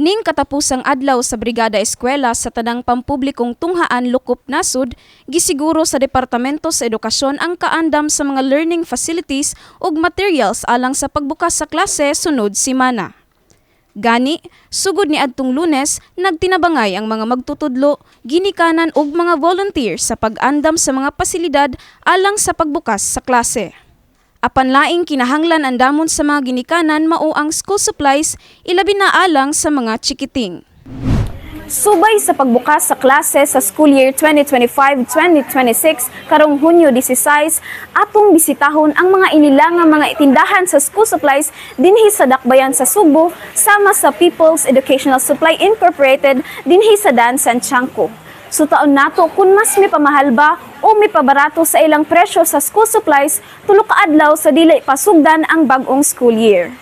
Ning katapusang adlaw sa Brigada Eskwela sa tanang pampublikong tunghaan Lukop Nasud, gisiguro sa Departamento sa Edukasyon ang kaandam sa mga learning facilities ug materials alang sa pagbukas sa klase sunod simana. Gani, sugod ni adtong Lunes, nagtinabangay ang mga magtutudlo, ginikanan ug mga volunteer sa pag-andam sa mga pasilidad alang sa pagbukas sa klase. Apan laing kinahanglan ang damon sa mga ginikanan mao ang school supplies ilabi na alang sa mga chikiting. Subay sa pagbukas sa klase sa school year 2025-2026 karong Hunyo 16, atong bisitahon ang mga inilangang mga itindahan sa school supplies dinhi sa Dakbayan sa Subo sama sa People's Educational Supply Incorporated dinhi sa Dan Santiangco. Sutaon nato kung mas may pamahal ba o may pabarato sa ilang presyo sa school supplies tulo ka adlaw sa dili pasugdan ang bag-ong school year.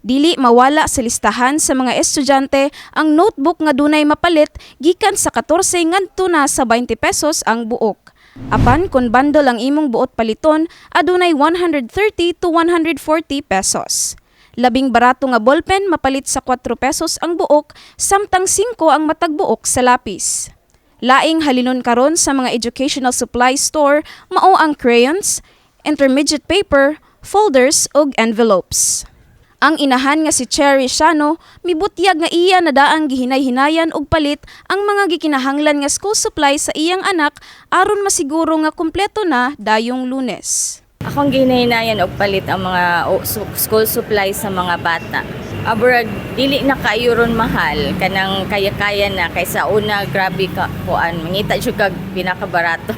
Dili mawala sa listahan sa mga estudyante ang notebook nga dunay mapalit gikan sa 14 ngadto na sa 20 pesos ang buok. Apan kung bundle ang imong buot paliton, adunay 130 to 140 pesos. Labing barato nga ballpen mapalit sa 4 pesos ang buok, samtang 5 ang matagbuok sa lapis. Laing halinon karon sa mga educational supply store mao ang crayons, intermediate paper, folders ug envelopes. Ang inahan nga si Cherry Shano, mibutyag nga iya na daang gihinay-hinayan og palit ang mga gikinahanglan nga school supply sa iyang anak aron masiguro nga kumpleto na dayong Lunes. Akong ginahinayan og palit ang mga school supplies sa mga bata. Abroad, dili na kayo ron mahal kanang kaya-kaya na kaysa una grabe ka kuan mangita jud kag pinakabarato.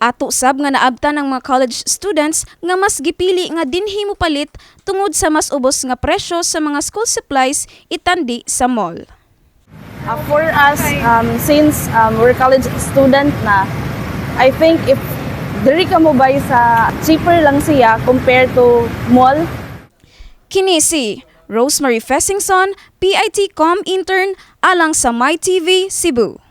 Ato sab nga naabtan ng mga college students nga mas gipili nga dinhi mo palit tungod sa mas ubos nga presyo sa mga school supplies itandi sa mall. Uh, for us, um, since um, we're college student na, I think if diri ka mo buy sa cheaper lang siya compared to mall, Kini si Rosemary Fessingson, PIT Com intern alang sa MyTV Cebu.